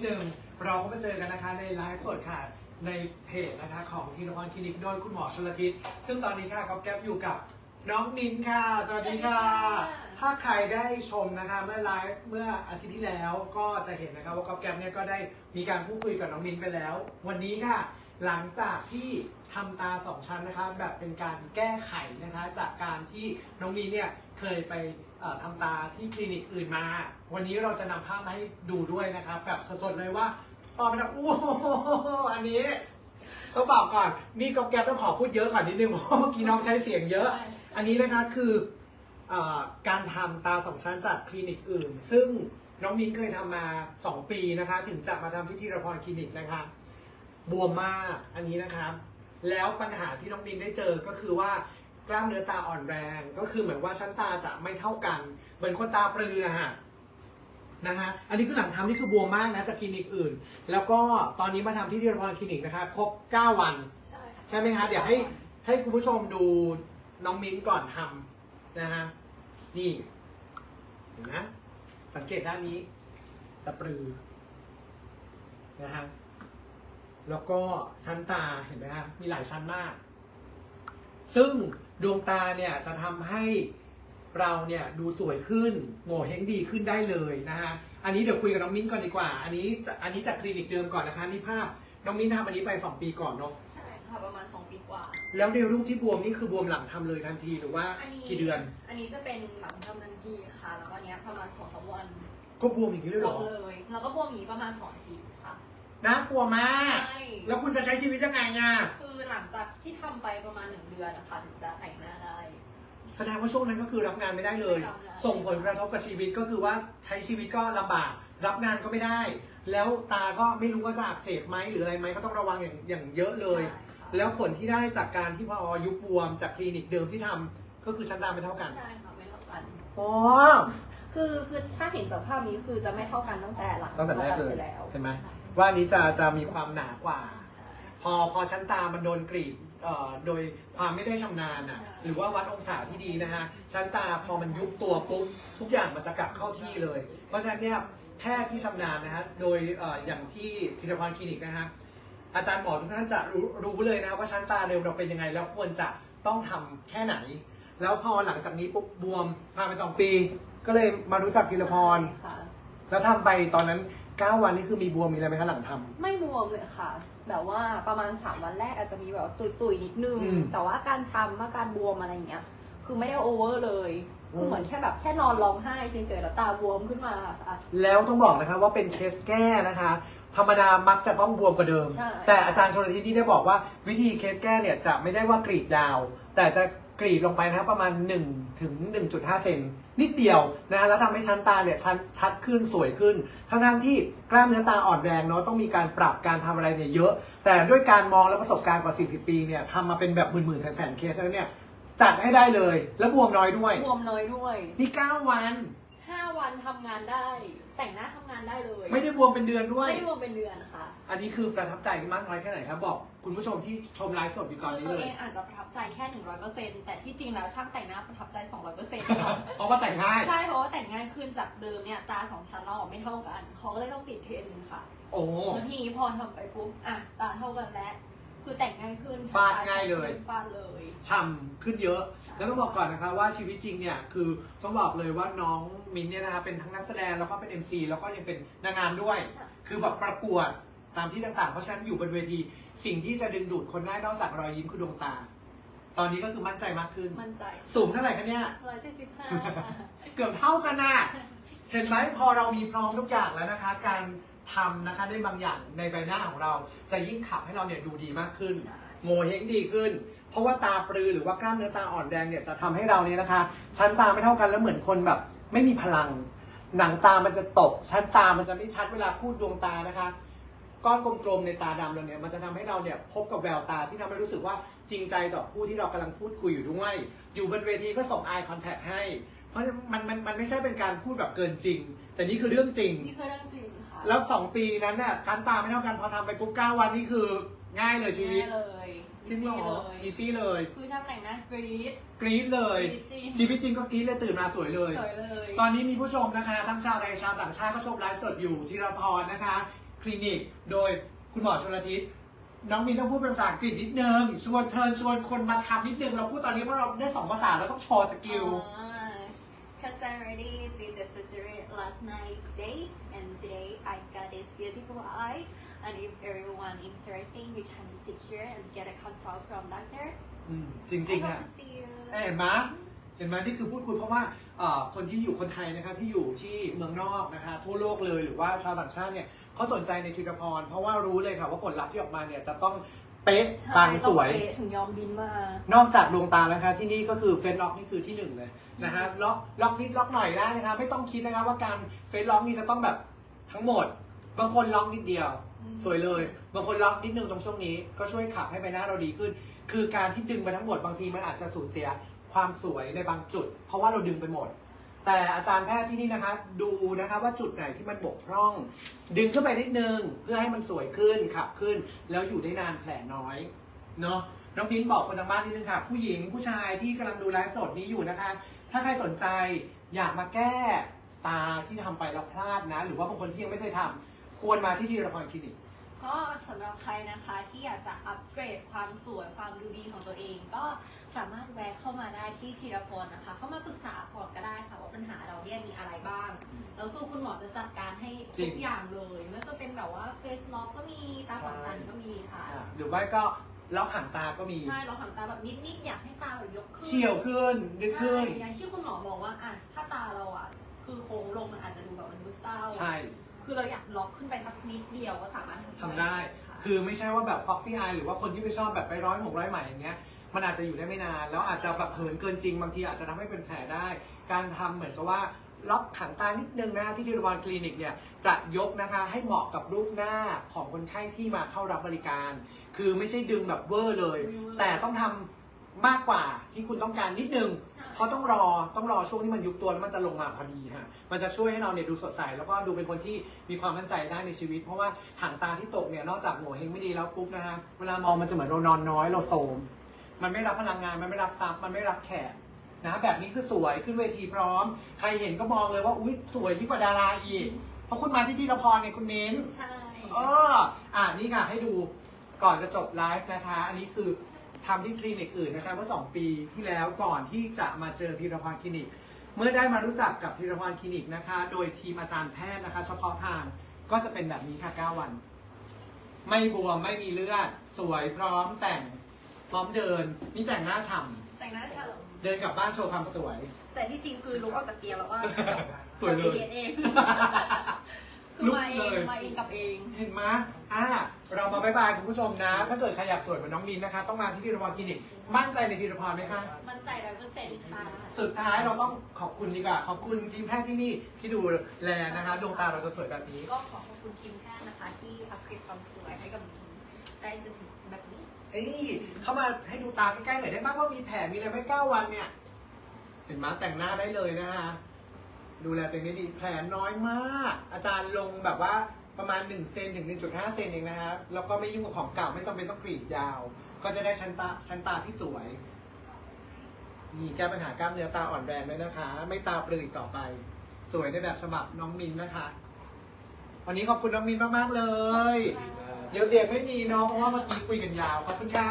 ดนึงเราก็มาเจอกันนะคะในไลฟ์สดค่ะในเพจนะคะของทีนพรคลินิกโดยคุณหมอชลทิศซึ่งตอนนี้ค่ะก๊อฟแก๊ปอยู่กับน้องมิ้นค่ะสวัสดีค่ะสวัสดีค่ะ ถ้าใครได้ชมนะคะเมื่อไลฟ์เมื่ออาทิตย์ที่แล้วก็จะเห็นนะคะว่าก๊อฟแก๊ปเนี่ยก็ได้มีการพูดคุยกับน้องมิ้นไปแล้ว วันนี้ค่ะ หลังจากที่ทำตาสองชั้นนะคะแบบเป็นการแก้ไขนะคะจากการที่น้องมิ้นเนี่ยเคยไปเอ่อ ทำตาที่คลินิกอื่นมา วันนี้เราจะนำภาพมาให้ดูด้วยนะครับแบบสดๆเลยว่าตอนมันแบบอู้หูอันนี้ต้องบอกก่อนนี่ก๊อฟแก๊ปต้องขอพูดเยอะก่อนนิดนึงเพราะเมื่อกี้น้องใช้เสียงเยอะ อันนี้นะคะคือเออการทำตาสองชั้นจากคลินิกอื่น ซึ่งน้องมิ้นเคยทำมา 2 ปีนะคะ ถึงจะมาทำที่ทีรพรคลินิกนะคะบวมมากอันนี้นะครับ แล้วปัญหาที่น้องมิ้นได้เจอก็คือว่า กล้ามเนื้อตาอ่อนแรง ก็คือเหมือนว่าชั้นตาจะไม่เท่ากัน เหมือนคนตาปลืออะฮะนะฮะ อันนี้คือหลังทำนี่คือบวมมากนะจากคลินิกอื่น แล้วก็ตอนนี้มาทำที่ทีรพรคลินิกนะคะครบ 9 วันใช่ค่ะใช่ไหมคะเดี๋ยวให้ให้คุณผู้ชมดูน้องมิ้นก่อนทำนะฮะ นี่เห็นไหมสังเกตด้านนี้ตะปรือนะฮะ แล้วก็ชั้นตาเห็นไหมฮะ มีหลายชั้นมาก ซึ่ง ดวงตาเนี่ยจะทำให้เราเนี่ยดูสวยขึ้นโง่เฮงดีขึ้นได้เลยนะฮะอันนี้เดี๋ยวคุยกับน้องมิ้นก่อนดีกว่า อันนี้จะอันนี้จากคลินิกเดิมก่อนนะคะนี่ภาพน้องมิ้นทำอันนี้ไปสองปีก่อนเนาะใช่ค่ะประมาณ 2 ปีกว่า แล้วในรูปที่บวมนี่คือบวมหลังทำเลยทันทีหรือว่าอันนี้กี่เดือน อันนี้จะเป็นหลังทำทันทีค่ะแล้วก็อันเนี้ยประมาณ2อสวัน ก็บวมอย่างนี้เลยบเหรวอมเลยแล้วก็บวมอีกประมาณ2อาทิตย์ค่ะ น่ากลัวมาก ใช่ แล้วคุณจะใช้ชีวิตยังไงอะ คือหลังจากที่ทำไปประมาณ1เดือนนะคะถึงจะแต่งหน้าได้ แสดงว่าช่วงนั้นก็คือรับงานไม่ได้เลย ไม่รับงาน ส่งผลกระทบกับชีวิตก็คือว่าใช้ชีวิตก็ลำบาก รับงานก็ไม่ได้ แล้วตาก็ไม่รู้ว่าจะอักเสบไหมหรืออะไรไหมก็ต้องระวังอย่างอย่างเยอะเลย ใช่ค่ะแล้วผลที่ได้จากการที่พอยุบบวมจากคลินิกเดิมที่ทำก็คือชั้นตาไม่เท่ากันใช่ค่ะไม่เท่ากันอ๋อคือคือถ้าเห็นจากภาพนี้คือจะไม่เท่ากันตั้งแต่หลังตั้งแต่แรกเลยสจแล้ว เห็นไหม ว่าอันนี้จะจะมีความหนากว่า พอพอชั้นตามันโดนกรีดเอ่อโดยความไม่ได้ชำนาญอะใช่หรือว่าวัดองศาที่ดีนะฮะชั้นตาพอมันยุบตัวปุ๊บทุกอย่างมันจะกลับเข้าที่เลย เพราะฉะนั้นเนี่ยแพทย์ที่ชำนาญนะฮะโดยเอ่ออย่างที่ธีรพรคลินิกนะฮะอาจารย์หมอทุกท่านจะรู้รู้เลยนะว่าชั้นตาเร็วเราเป็นยังไง แล้วควรจะต้องทำแค่ไหน แล้วพอหลังจากนี้ปุ๊บบวมผ่านไปสองปี ก็เลยมารู้จักธีรพรใช่ค่ะแล้วทำไปตอนนั้น 9วันนี่คือมีบวมมีอะไรไหมคะหลังทำ ไม่บวมเลยค่ะ แบบว่าประมาณ 3 วันแรกอาจจะมีแบบตุยๆนิดนึง อืมแต่ว่าการช้ำอาการบวมอะไรอย่างเงี้ย คือไม่ได้โอเวอร์เลย อืม คือเหมือนแค่แบบแค่นอนร้องไห้เฉยๆแล้วตาบวมขึ้นมาค่ะ แล้วต้องบอกนะคะว่าเป็นเคสแก้นะคะ ธรรมดามักจะต้องบวมกว่าเดิม ใช่ แต่อาจารย์ชนทิศนี่ได้บอกว่าวิธีเคสแก้เนี่ยจะไม่ได้ว่ากรีดยาว แต่จะ กรีดลงไปนะครับประมาณ 1 ถึง 1.5 เซนนิดเดียวนะแล้วทำให้ชั้นตาเนี่ยชัดชัดขึ้นสวยขึ้น ทั้งๆที่กล้ามเนื้อตาอ่อนแรงเนาะต้องมีการปรับการทำอะไรเนี่ยเยอะ แต่ด้วยการมองและประสบการณ์กว่า 40 ปีเนี่ยทำมาเป็นแบบหมื่นๆแสนๆเคสแล้วเนี่ยจัดให้ได้เลย แล้วบวมน้อยด้วย บวมน้อยด้วย นี่ 9 วัน 5 วันทำงานได้ แต่งหน้าทำงานได้เลย ไม่ได้บวมเป็นเดือนด้วย ไม่ได้บวมเป็นเดือนค่ะ อันนี้คือประทับใจมากน้อยแค่ไหนครับ บอกคุณผู้ชมที่ชมไลฟ์สดอยู่ตอนคือนี้ตัวเลเอย งอาจจะประทับใจแค่ 100%แต่ที่จริงแล้วช่างแต่งหน้าประทับใจ 200%ค่ะ เพราะว่าแต่งง่าย ใช่เพราะว่าแต่งง่ายขึ้นจากเดิมเนี่ยตาสองชั้นเราอะไม่เท่ากันเขาก็เลยต้องติดเทรนด์ค่ะโอ้ แล้วทีนี้พอทำไปปุ๊บอะตาเท่ากันแล้ว คือแต่งง่ายขึ้นฟาดง่ายเลย ฟาดเลย ช่ำขึ้นเยอะ แล้วต้องบอกก่อนนะคะว่าชีวิตจริงเนี่ยคือต้องบอกเลยว่าน้องมินเนี่ยนะคะเป็นทั้งนักแสดงแล้วก็เป็น MC แล้วก็ยังเป็นนางงามด้วยคือแบบประกวดตามที่ต่างๆ เพราะฉะนั้นอยู่บนเวที สิ่งที่จะดึงดูดคนได้นอกจากรอยยิ้มคือดวงตา ตอนนี้ก็คือมั่นใจมากขึ้น มั่นใจสูงเท่าไหร่คะเนี่ย ร้อยเจ็ดสิบห้า เกือบเท่ากันน่ะเห็นไหมพอเรามีพร้อมทุกอย่างแล้วนะคะ การ ทำนะคะได้บางอย่างในใบหน้าของเราจะยิ่งขับให้เราเนี่ยดูดีมากขึ้น โงเฮงดีขึ้น เพราะว่าตาปรือหรือว่ากล้ามเนื้อตาอ่อนแดงเนี่ยจะทำให้เราเนี่ยนะคะชั้นตาไม่เท่ากันแล้วเหมือนคนแบบ ไม่มีพลัง หนังตามันจะตก ชั้นตามันจะไม่ชัดเวลาพูดดวงตานะคะก้อนกลมๆในตาดำเราเนี่ยมันจะทำให้เราเนี่ยพบกับแววตาที่ทำให้รู้สึกว่าจริงใจต่อผู้ที่เรากำลังพูดคุยอยู่ด้วย อยู่บนเวทีก็ส่ง eye contact ให้ เพราะมันมันมันไม่ใช่เป็นการพูดแบบเกินจริง แต่นี่คือเรื่องจริง นี่คือเรื่องจริงค่ะ แล้วสองปีนั้นน่ะชั้นตาไม่เท่ากันพอทำไปปุ๊บเก้าวันนี่คือง่ายเลยชีวิต ง่ายเลยจริงเหรอเลยอีซี่เลย คือทำแต่งหน้ากรี๊ดกรี๊ดเลย จริงชีวิตจริงก็กรี๊ดเลยตื่นมาสวยเลย สวยเลยตอนนี้มีผู้ชมนะคะ ทั้งชาวไทยชาวต่างชาติเขาชมไลฟ์สดอยู่ธีรพรนะคะ คลินิกโดยคุณหมอชลทิศน้องมินต้องพูดเป็นภาษาอังกฤษนิดนึงชวนเชิญชวนคนมาทำนิดนึงเราพูดตอนนี้เพราะเราได้สองภาษาเราต้องโชว์สกิล Because I already did the surgery last nine days, and today I got this beautiful eye. And if everyone interested, you can sit here and get a consult from doctor. อืมจริง I ๆ hope อะ to see you. เอ้ยเห็นไหมเห็นไหมที่คือพูดคุยเพราะว่าเอ่อคนที่อยู่คนไทยนะคะที่อยู่ที่เมืองนอกนะคะทั่วโลกเลยหรือว่าชาวต่างชาติเนี่ยเขาสนใจในธีรพร เพราะว่ารู้เลยค่ะว่าผลลัพธ์ที่ออกมาเนี่ยจะต้อง เป๊ะปังสวยใช่ต้องเป๊ะถึงยอมบินมานอกจากดวงตาแล้วนะคะที่นี่ก็คือเฟซล็อกนี่คือที่หนึ่งเลยนะฮะล็อกล็อกนิดล็อกหน่อยได้นะคะไม่ต้องคิดนะคะว่าการเฟซล็อกนี่จะต้องแบบทั้งหมด บางคนล็อกนิดเดียวอืมสวยเลย บางคนล็อกนิดนึงตรงช่วงนี้ก็ช่วยขับให้ใบหน้าเราดีขึ้น คือการที่ดึงไปทั้งหมดบางทีมันอาจจะสูญเสียความสวยในบางจุด เพราะว่าเราดึงไปหมด แต่อาจารย์แพทย์ที่นี่นะคะดูนะคะว่าจุดไหนที่มันบกพร่อง ดึงขึ้นไปนิดนึงเพื่อให้มันสวยขึ้นขับขึ้น แล้วอยู่ได้นานแผลน้อยเนาะน้องบินบอกคนทางบ้านนิดนึงค่ะ ผู้หญิงผู้ชายที่กำลังดูไลฟ์สดนี้อยู่นะคะ ถ้าใครสนใจอยากมาแก้ตาที่ทำไปแล้วพลาดนะ หรือว่าบางคนที่ยังไม่เคยทำควรมาที่ทีรพรคลินิก ก็สำหรับใครนะคะที่อยากจะอัปเกรดความสวยความดูดีของตัวเอง ก็สามารถแวะเข้ามาได้ที่ธีรพลนะคะ เข้ามาปรึกษาก่อนก็ได้ค่ะว่าปัญหาเราเนี่ยมีอะไรบ้างแล้วคือคุณหมอจะจัดการให้จริทุงกอย่างเลยไม่ว่าจะเป็นแบบว่าเฟสล็อกก็มีตาสองชั้นก็มีค่ะ อะหรือว่าก็ล็อกหางตาก็มี ใช่เราทำตาแบบนิดๆอยากให้ตาแบบยกขึ้น เฉียวขึ้นดึงขึ้น ใช่อย่างที่คุณหมอบอกว่าอะถ้าตาเราอะ คือโค้งลงมันอาจจะดูแบบมันดูเศร้า ใช่ คือเราอยากล็อกขึ้นไปสักนิดเดียวก็สามารถทำได้ ค่ะ คือไม่ใช่ว่าแบบ Foxy Eye หรือว่าคนที่ไม่ชอบแบบไปร้อยหมกร้อยไหมอย่างเงี้ย มันอาจจะอยู่ได้ไม่นาน แล้วอาจจะแบบเหินเกินจริง บางทีอาจจะทำให้เป็นแผลได้ การทำเหมือนกับว่าล็อกหางตานิดนึงนะที่ทีรวานคลินิกเนี่ยจะยกนะคะให้เหมาะกับรูปหน้าของคนไข้ที่มาเข้ารับบริการ คือไม่ใช่ดึงแบบเวอร์เลยแต่ต้องทำ มากกว่าที่คุณต้องการนิดนึงเพราะต้องรอต้องรอช่วงที่มันยุบตัวแล้วมันจะลงมาพอดีฮะมันจะช่วยให้เราเนี่ยดูสดใสแล้วก็ดูเป็นคนที่มีความมั่นใจได้ในชีวิต เพราะว่าหางตาที่ตกเนี่ยนอกจากโง่เฮงไม่ดีแล้วปุ๊บนะฮะเวลามองมันจะเหมือนเรานอนน้อยเราโทรมมันไม่รับพลังงานมันไม่รับซับมันไม่รับแขกนะฮะแบบนี้คือสวยขึ้นเวทีพร้อม ใครเห็นก็มองเลยว่าอุ้ยสวยยิ่งกว่าดาราอีกเพราะคุณมาที่ที่ละพรเนี่ยคุณเม้นใช่เอออ่านี่ค่ะให้ดูก่อนจะจบไลฟ์นะคะ อันนี้คือ ทำที่คลินิกอื่นนะคะเมื่อสองปีที่แล้วก่อนที่จะมาเจอธีรพรคลินิก เมื่อได้มารู้จักกับธีรพรคลินิกนะคะ โดยทีมอาจารย์แพทย์นะคะ เฉพาะทางก็จะเป็นแบบนี้ค่ะ 9 วัน ไม่บวมไม่มีเลือด สวยพร้อมแต่งพร้อมเดินนี่แต่งหน้าฉ่แต่งหน้าฉลำเดินกลับบ้านโชว์ความสวย แต่ที่จริงคือลุกออกจากเตียงแล้วว่าสวยเลยเรียนเอง คือมาเอลุงกเลยมาเองกับเอง เห็นไหมอ่าเรามาบายบายคุณผู้ชมนะ ถ้าเกิดใครอยากสวยเหมือนน้องมินนะคะ ต้องมาที่ธีรพรคลินิก มั่นใจในธีรพรไหมคะ มั่นใจร้อยเปอร์เซ็นต์ค่ะสุดท้ายเราต้องขอบคุณดีกว่า ขอบคุณทีมแพทย์ที่นี่ที่ดูแลนะคะดวงตาเราจะสวยแบบนี้ ก็ขอขอบคุณทีมแพทย์นะคะ ที่อัปเกรดความสวยให้กับหนูได้จนถึงแบบนี้ เอ้ยเข้ามาให้ดูตาใกล้ๆหน่อยได้ไหมว่ามีแผลมีอะไรไหมเก้าวันเนี่ย เห็นไหมแต่งหน้าได้เลยนะคะ ดูแลตัวเองได้ดี แผลน้อยมาก อาจารย์ลงแบบว่าประมาณ1เซนถึง 1.5 เซนเองนะคะแล้วก็ไม่ยุ่งกับของเก่าไม่จำเป็นต้องกรีดยาว ก็จะได้ชั้นตาชั้นตาที่สวยนี่แก้ปัญหากล้ามเนื้อตาอ่อนแรงด้วยนะคะ ไม่ตาปลืออีกต่อไป สวยในแบบฉบับน้องมินนะคะ วันนี้ขอบคุณน้องมินมากๆเลย เดี๋ยวเสียงไม่มีเนาะเพราะว่าเมื่อกี้คุยกันยาว ขอบคุณค่ะ